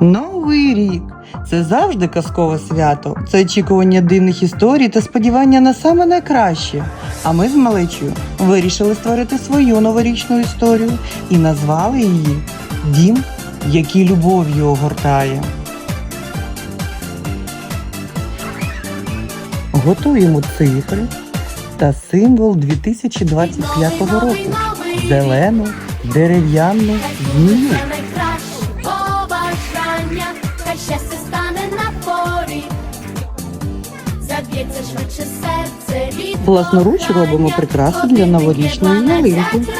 Новий рік це завжди казкове свято. Це очікування дивних історій та сподівання на саме найкраще. А ми з малечою вирішили створити свою новорічну історію і назвали її Дім, який любов'ю огортає. Готуємо цифри та символ 2025 року зелену дерев'яну змію. Власноруч робимо прикраси для новорічної ялинки.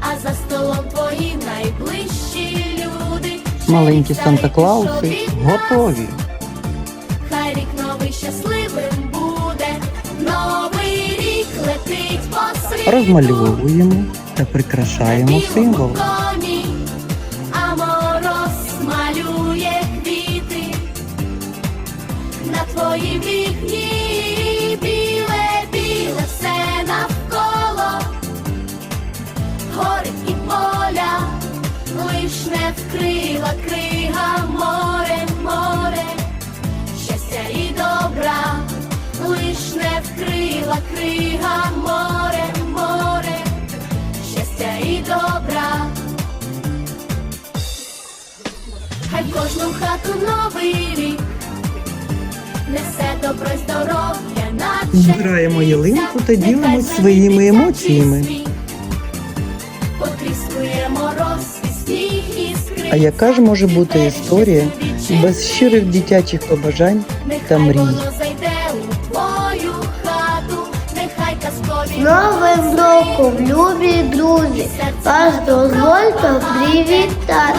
А за столом твої найближчі люди. Маленькі Санта-Клауси готові. Хай рік новий щасливим буде. Новий рік летить по світу. Розмальовуємо та прикрашаємо символ. Твоїм вікні біле, біле все навколо, гори і поля, лиш не вкрила крига. Море, море, щастя і добра, лиш не вкрила крига. Море, море щастя і добра. Хай в кожну хату новий рік несе добро й здоров'я, наче Збираємо ялинку та ділимось своїми емоціями. Потріскує мороз і сніг і скрип. А яка ж може бути історія без щирих дитячих побажань та Нехай мрій? воно зайде у твою хату, нехай казкові Новим роком, любі друзі, вас дозвольте привітати.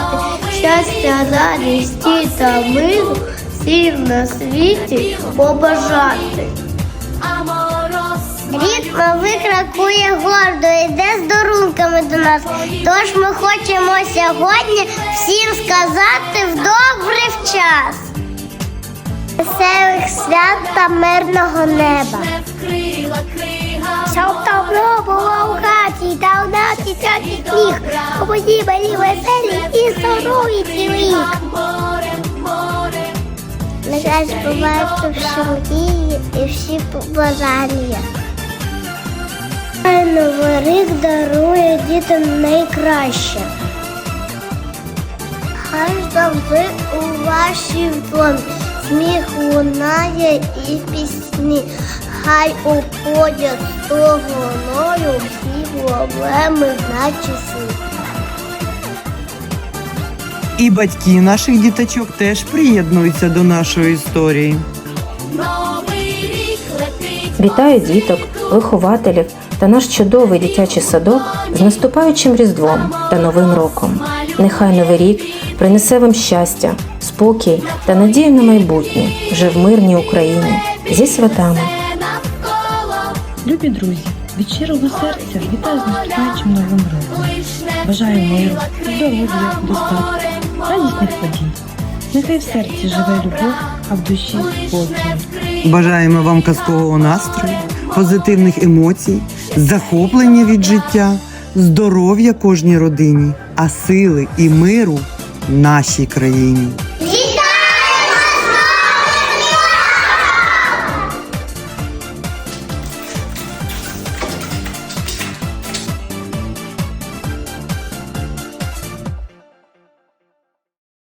Щастя, радісті та миру всім на світі побажати. Рік новий крокує гордо, йде з дарунками до нас. Тож ми хочемо сьогодні всім сказати в добрий час. Веселих свят та мирного неба. Щоб давно було в хаті, та в нас дитячий сніг. Побуді малі веселі і Нехай збуваються всі мрії і всі побажання. Хай Новий рік дарує дітям найкраще. Хай завжди у вашій домі сміх лунає і пісні. Хай уходять з стогоною всі проблеми наче сни. І батьки наших діточок теж приєднуються до нашої історії. Вітаю діток, вихователів та наш чудовий дитячий садок з наступаючим Різдвом та Новим роком. Нехай новий рік принесе вам щастя, спокій та надію на майбутнє вже в мирній Україні зі святами. Любі друзі, від щирого серця вітаю з наступаючим новим роком. Бажаю миру, здоров'я, достатку, радісних подій. Нехай в серці живе любов, а в душі спокій. Бажаємо вам казкового настрою, позитивних емоцій, захоплення від життя, здоров'я кожній родині, а сили і миру нашій країні.